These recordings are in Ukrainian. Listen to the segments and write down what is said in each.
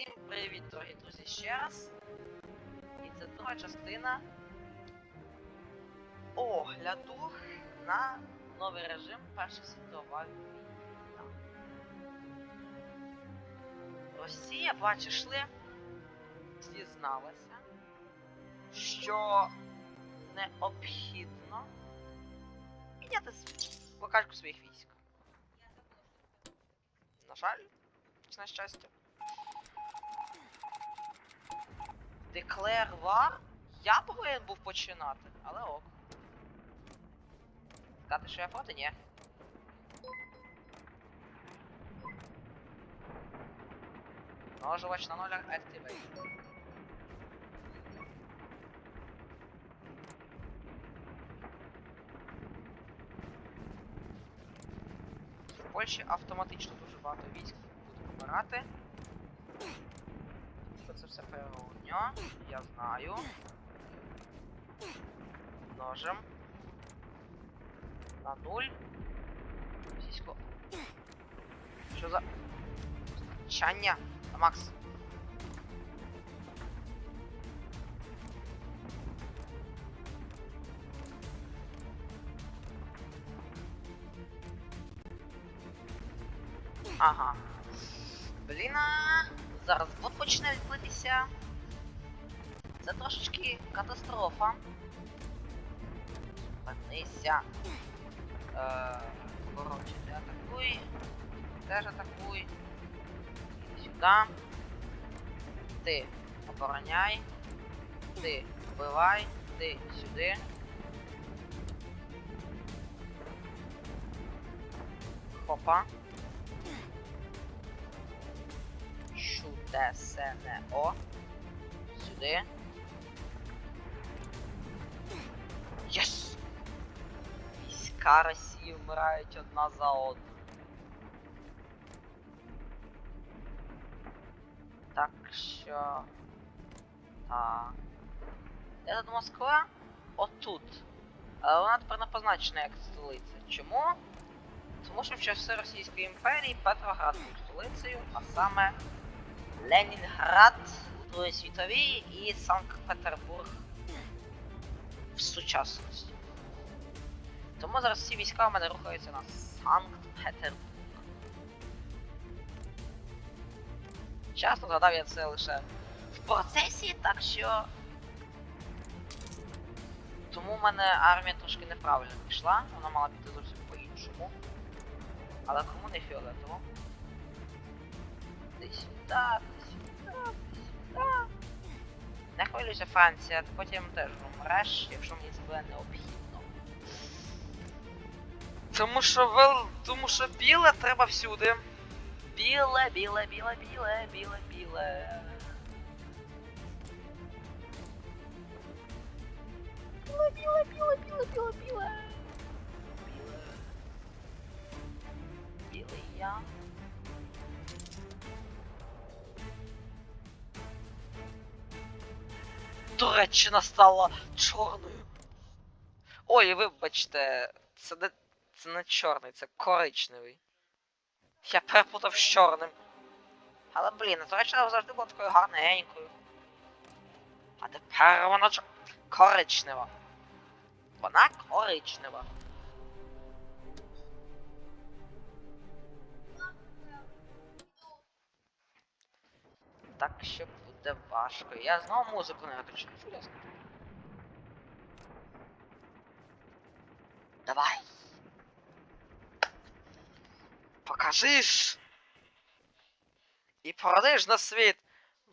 Всім привіт, дорогі друзі, ще раз. І це друга частина огляду на новий режим Перша світова війна. Росія, бачиш ли, зізналася, що необхідно міняти с- своїх військ. На жаль, на щастя. Declare War? Я повинен був починати, але ок. Сказати, що я проти, ні. Множувач на нулях Activate. В Польщі автоматично дуже багато військ буде помирати. Що це все природньо, я знаю. Множим. На нуль. Сісько. Що за... Чання? А, Макс. Ага. Почне відплитися. Це трошечки катастрофа. Панися. Е, коротше, ти атакуй. Теж атакуй. Сюди. Ти обороняй. Ти вбивай. Ти сюди. Хопа. Чудесенео. Сюди. Єс! Війська Росії вмирають одна за одну. Так що. Так. Де тут Москва? Отут. Але вона тепер не позначена як столиця. Чому? Тому що в часи Російської імперії Петроград був столицею, а саме Ленінград у Другій світовій і Санкт-Петербург в сучасності. Тому зараз всі війська в мене рухаються на Санкт-Петербург. Часно згадав я це лише в процесі, так що. Тому в мене армія трошки неправильно пішла, вона мала піти зовсім по-іншому. Але кому не фіолетово? Сюди, сюди, ти сюди. Не хвилюйся, Франція, ти потім теж вмреш, якщо мені це буде необхідно. Тому що вел... Тому що біле треба всюди. Біле, біле, біле, біле, біле, біле. Біле, біле, біле, біле, біле, біле. Біле. Білий я. Туреччина стала чорною. Ой, вибачте, це не, це не чорний, це коричневий. Я перепутав з чорним. Але блін, Туреччина завжди була такою гарненькою. А тепер вона чор... коричнева. Вона коричнева. Так що буде важко. Я знову музику не виключу. Чудесно. Давай. Покажиш. І породиш на світ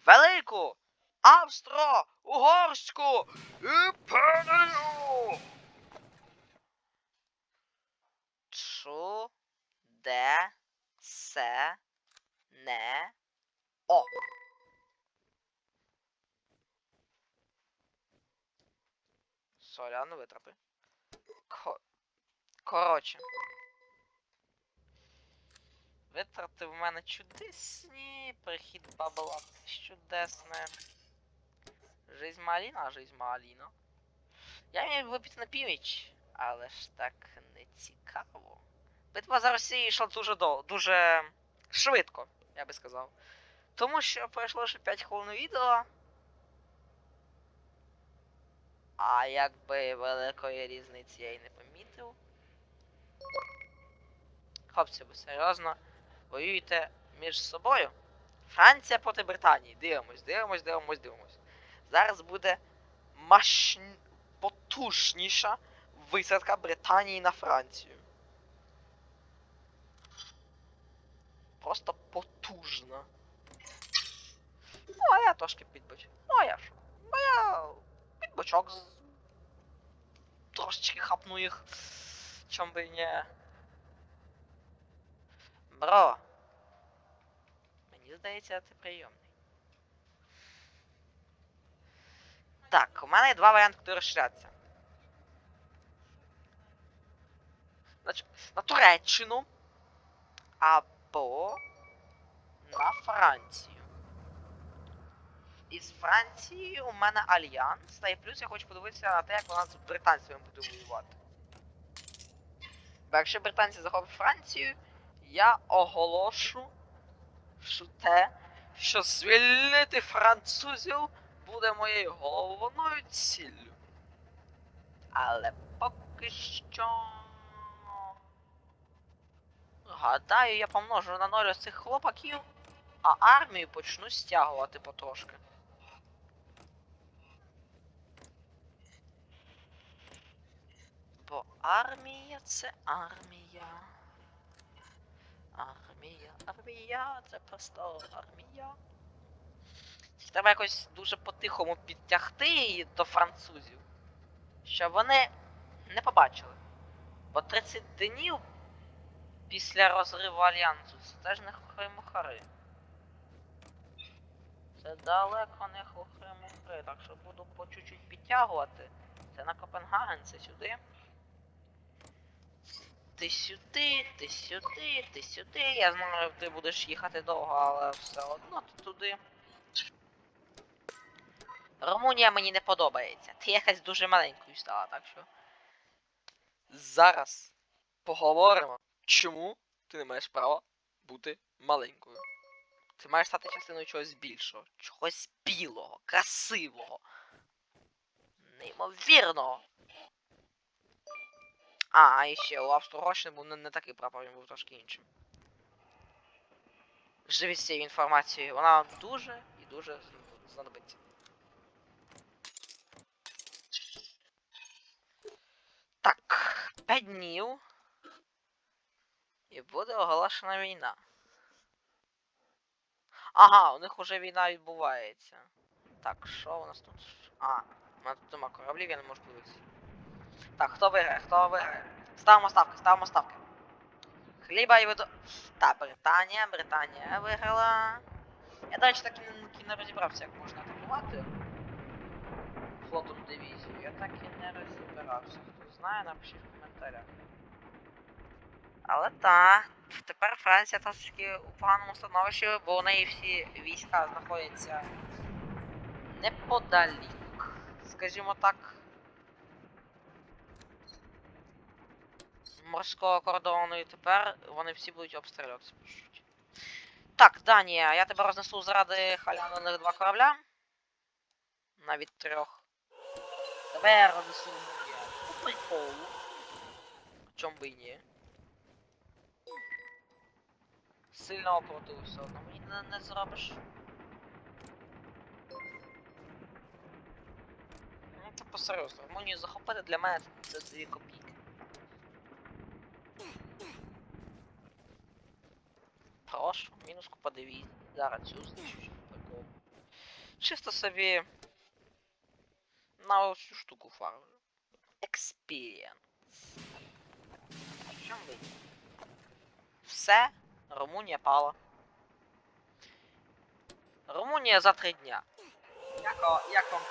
велику Австро-Угорську імперію! Чу де се не о. Соляну витрапи. Ко... Коротше. Витрати в мене чудесні. Перехід бабла чудесне. Жизнь маліна, жизнь маліна. Я міг би піти на північ, але ж так не цікаво. Битва за Росію йшла дуже до, дуже швидко, я би сказав. Тому що пройшло ще 5 хвилин відео. А якби великої різниці я й не помітив. Хлопці, ви серйозно воюєте між собою? Франція проти Британії. Дивимось, дивимось, дивимось, дивимось. Зараз буде маш... потужніша висадка Британії на Францію. Просто потужна. Ну, а я трошки підбоч. Ну, а я що? Бо я з... трошечки хапну. Чом би і не. Бро. Мені здається, ти прийомний. Так, у мене є два варіанти, куди розширятися. На Туреччину або на Францію. Із Франції у мене альянс, та і плюс я хочу подивитися на те, як вона з британцями буде воювати. Бо якщо британці захоплять Францію, я оголошу що те, що звільнити французів буде моєю головною ціллю. Але поки що. Гадаю, я помножу на ноль цих хлопаків, а армію почну стягувати потрошки. Бо армія це армія. Армія, армія, це просто армія. Треба якось дуже по-тихому підтягти її до французів, щоб вони не побачили. Бо 30 днів після розриву альянсу це теж не хухри-мухари. Це далеко не хухри-мухри, так що буду по чуть-чуть підтягувати. Це на Копенгаген, це сюди. Ти сюди, ти сюди, ти сюди. Я знаю, ти будеш їхати довго, але все одно ти туди. Румунія мені не подобається. Ти якась дуже маленькою стала, так що. Зараз поговоримо, чому ти не маєш права бути маленькою. Ти маєш стати частиною чогось більшого, чогось білого, красивого, неймовірного. А, і ще у Австро-Угорщини був не, не такий прапор, він був трошки іншим. Живіть цією інформацією, вона вам дуже і дуже знадобиться. Так, 5 днів. І буде оголошена війна. Ага, у них уже війна відбувається. Так, що у нас тут? А, у мене тут нема кораблів, я не можу подивитися. Так, хто виграє, хто виграє? Ставимо ставки, ставимо ставки. Хліба і видо... Та, Британія, Британія виграла. Я, до речі, так і не, не розібрався, як можна атакувати флотом дивізію. Я так і не розібрався. Хто знає, напишіть в коментарях. Але так, тепер Франція трошки у поганому становищі, бо у неї всі війська знаходяться неподалік, скажімо так. Морського кордону, і тепер вони всі будуть обстрілюватися. Так, Данія, я тебе рознесу заради халявних два корабля. Навіть трьох. Тебе я рознесу по приколу. Чом би і ні. Сильно оплатив все одно мені не, не зробиш. Ну, типу серйозно, Румунію захопити для мене це дві копійки. Прошу, дивізій. Зараз цю знищу прикол. Чисто собі на цю штуку фармлю. Experience. Що ви? Все, Румунія пала. Румунія за три дня. Як, як вам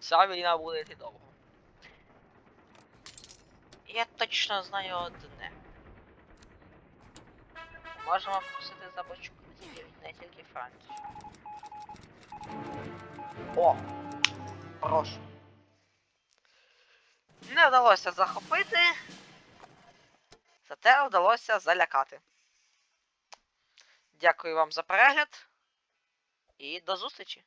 Ця війна буде йти довго. Я точно знаю одне. Можемо вкусити за бочку не тільки Францію. О! Прошу. Не вдалося захопити. Зате вдалося залякати. Дякую вам за перегляд. І до зустрічі!